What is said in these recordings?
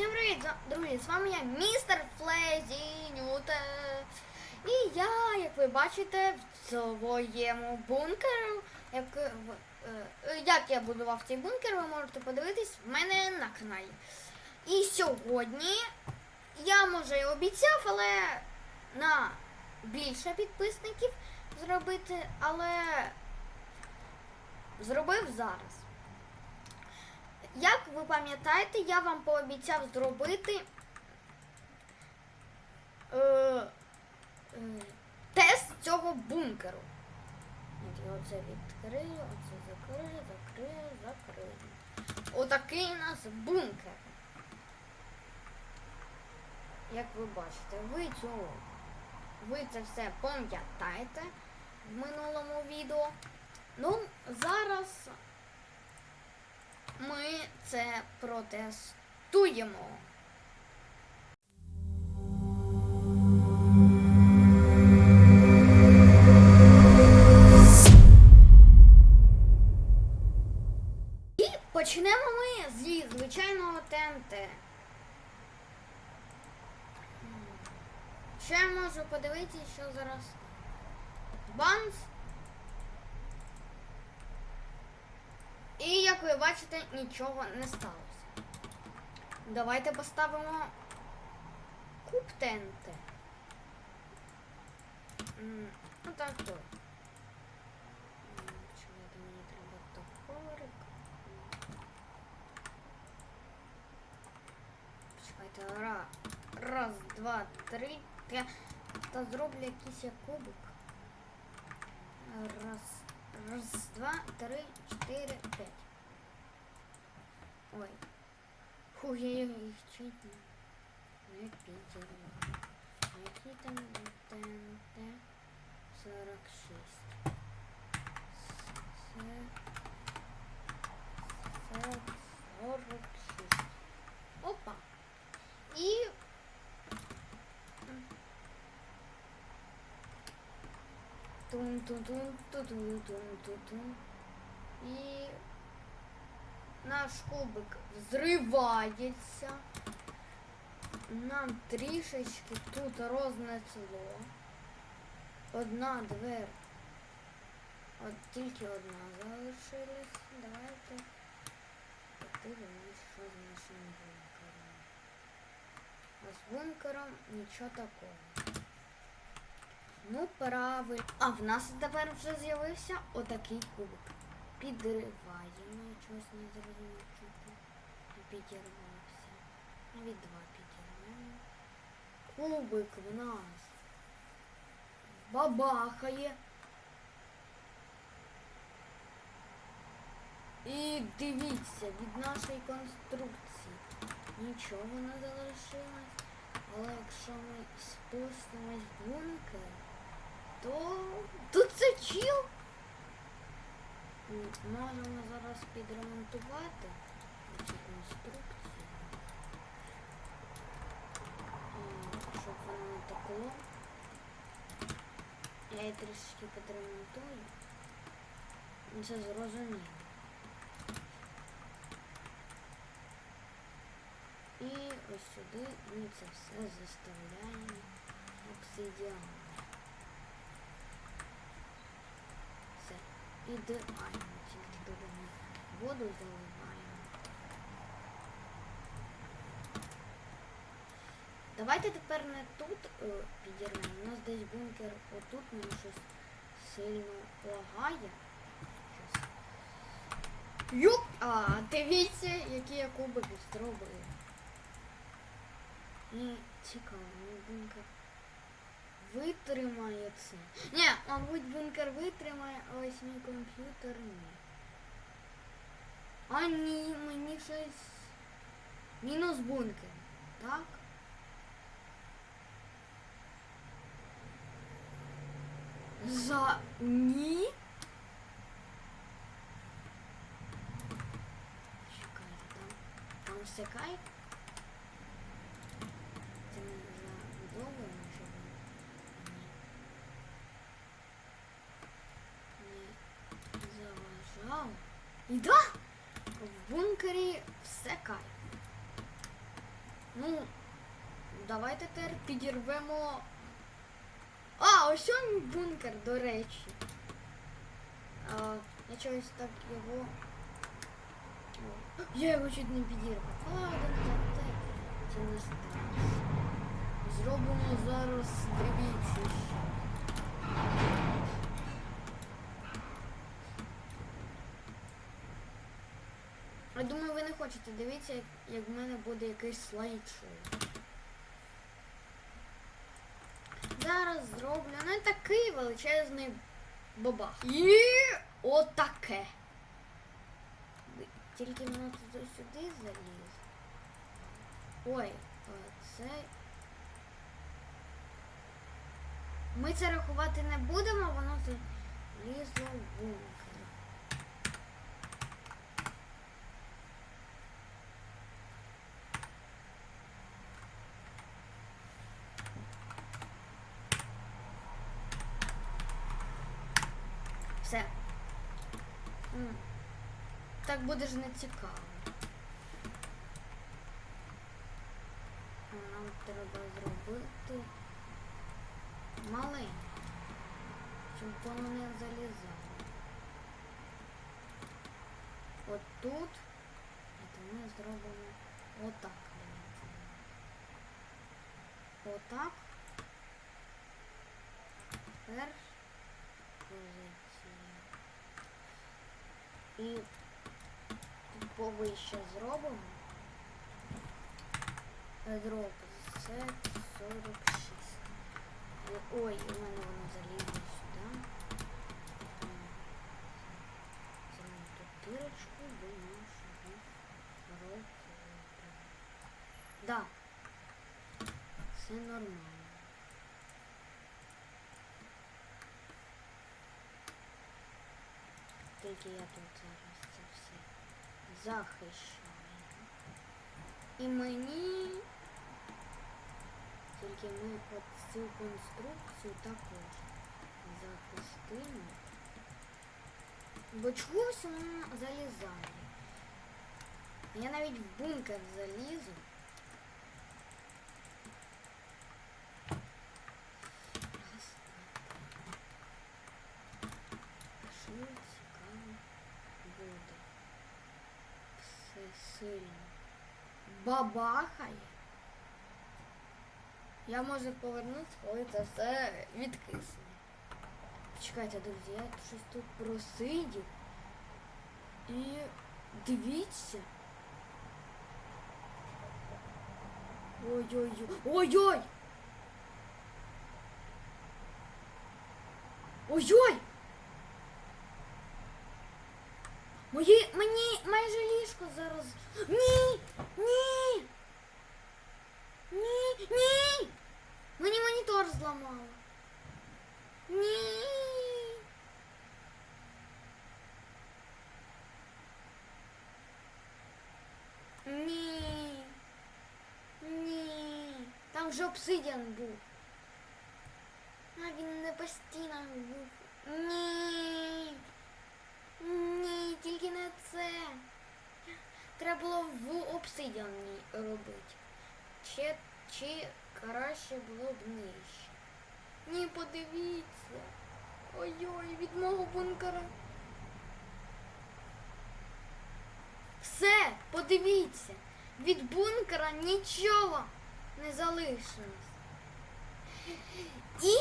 Всім привіт, друзі! З вами я, містер Флезінюте. І я, як ви бачите, в своєму бункеру, як, е, в- е, е, як я будував цей бункер, ви можете подивитись в мене на каналі. І сьогодні я може і обіцяв, але на більше підписників зробити, але зробив зараз. Як ви пам'ятаєте, я вам пообіцяв зробити е, е, тест цього бункеру. Я оце відкрию, оце закрию, закрию, закрию. Отакий у нас бункер. Як ви бачите, ви цього, ви це все пам'ятаєте в минулому відео. Ну, зараз ми це протестуємо. І почнемо ми зі звичайного ТНТ. Ще я можу подивитися, що зараз. Банс. І як ви бачите, нічого не сталося. Давайте поставимо куб ТНТ. Ну так то. М, Чекайте, мені треба топорик. М. Чекайте, ра. Раз, два, три. Я та зроблю якийсь кубик. Раз, раз, два, три, чотири, п'ять. Ой. Фу, я їх чуть не підірвав. А який там ТНТ 46? Це... Це 46. Тун-тун-тун-тун-тун-тун-тун. І наш кубик взривається. Нам трішечки тут рознесло. Одна двер. От тільки одна залишилась. Давайте подивимось, що з нашим бункером. А з бункером нічого такого. Ну, правильно. А в нас тепер вже з'явився отакий кубик. Підриваємо, чогось не зрозумів, чого підірвався. Навіть два підірваємо. Кубик в нас бабахає. І дивіться, від нашої конструкції нічого не залишилось. Але якщо ми спустимось в бункер, то тут це чіл. М, Можемо зараз підремонтувати цю конструкцію, М, щоб воно не текло. Я її трішки підремонтую. Ну, Це зрозуміло. І ось сюди ми це все заставляємо обсидіаном. Ідеально. Тільки додамо воду заливаємо. Давайте тепер не тут е, підірвемо. У нас десь бункер отут мені щось сильно лагає. Юп! А, дивіться, які я кубики зробив. І цікаво, мій бункер витримає це. Ні, мабуть, бункер витримає, а ось мій комп'ютер ні. А ні, мені щось. Мінус бункер, так? За ні. Чекайте, там, там все кайф. Це ми забудовуємо, щоб він не заважав. І да! В бункері все кайф. Ну, давайте тепер підірвемо. А, ось он бункер, до речі. А, я чогось так його. Я його чуть не підірвав. Ладно, та- та- це не страшно. Зробимо зараз, дивіться. Я думаю, ви не хочете дивитися, як в мене буде якийсь слайд-шоу. Зроблю не такий величезний бабах. І отаке. Тільки воно туди сюди заліз. Ой, це. Ми це рахувати не будемо, воно залізло в бункер. Все. Так буде ж не цікаво. Нам треба зробити маленьке, щоб воно не залізало. От тут от ми зробимо отак. Отак. Позиція. І повище зробимо. Дроп це 46. Е, Ой, у мене воно залізло сюди. Зробимо тут дирочку, бо нашого роботу. Да. Все нормально. Тільки я тут зараз це все захищаю. І мені тільки ми от цю конструкцію також захистимо. Бо чогось вона залізає. Я навіть в бункер залізу. Раз, два, три. Що цікаво буде? Все сильно. Бабахає. Я можу повернутися, коли це все відкисне. Чекайте, друзі, я щось тут просидів. І дивіться. Ой-ой-ой. Ой-ой! Ой-ой! Мої, мені майже ліжко зараз. Ні! Ні! Ні! Ні! Мені монітор зламало. Ні! Ні! Ні! Там же обсидіан був. А він не постійно був. Ні! Ні, тільки не це. Треба було в обсидіані робити. Чи, чи краще було б нижче. Ні, подивіться. Ой-ой, від мого бункера. Все, подивіться. Від бункера нічого не залишилось. І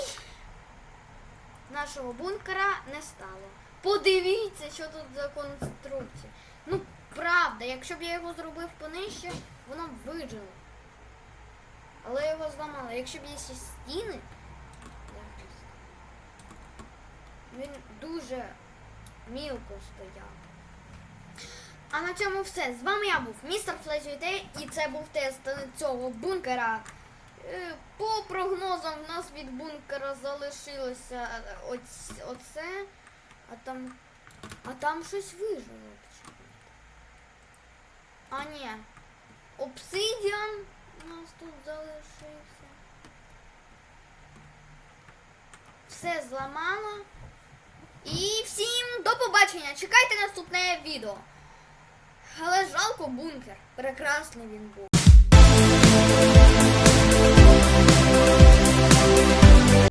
нашого бункера не стало. Подивіться, що тут за конструкція. Ну, правда, якщо б я його зробив понижче, воно б вижило. Але я його зламала. Якщо б є ще стіни, він дуже мілко стояв. А на цьому все. З вами я був містер Флезюйте, і це був тест цього бункера. Е, По прогнозам в нас від бункера залишилося оце, а там, а там щось вижило. А ні, обсидіан у нас тут залишився. Все зламало. І всім до побачення. Чекайте наступне відео. Але жалко бункер. Прекрасний він був.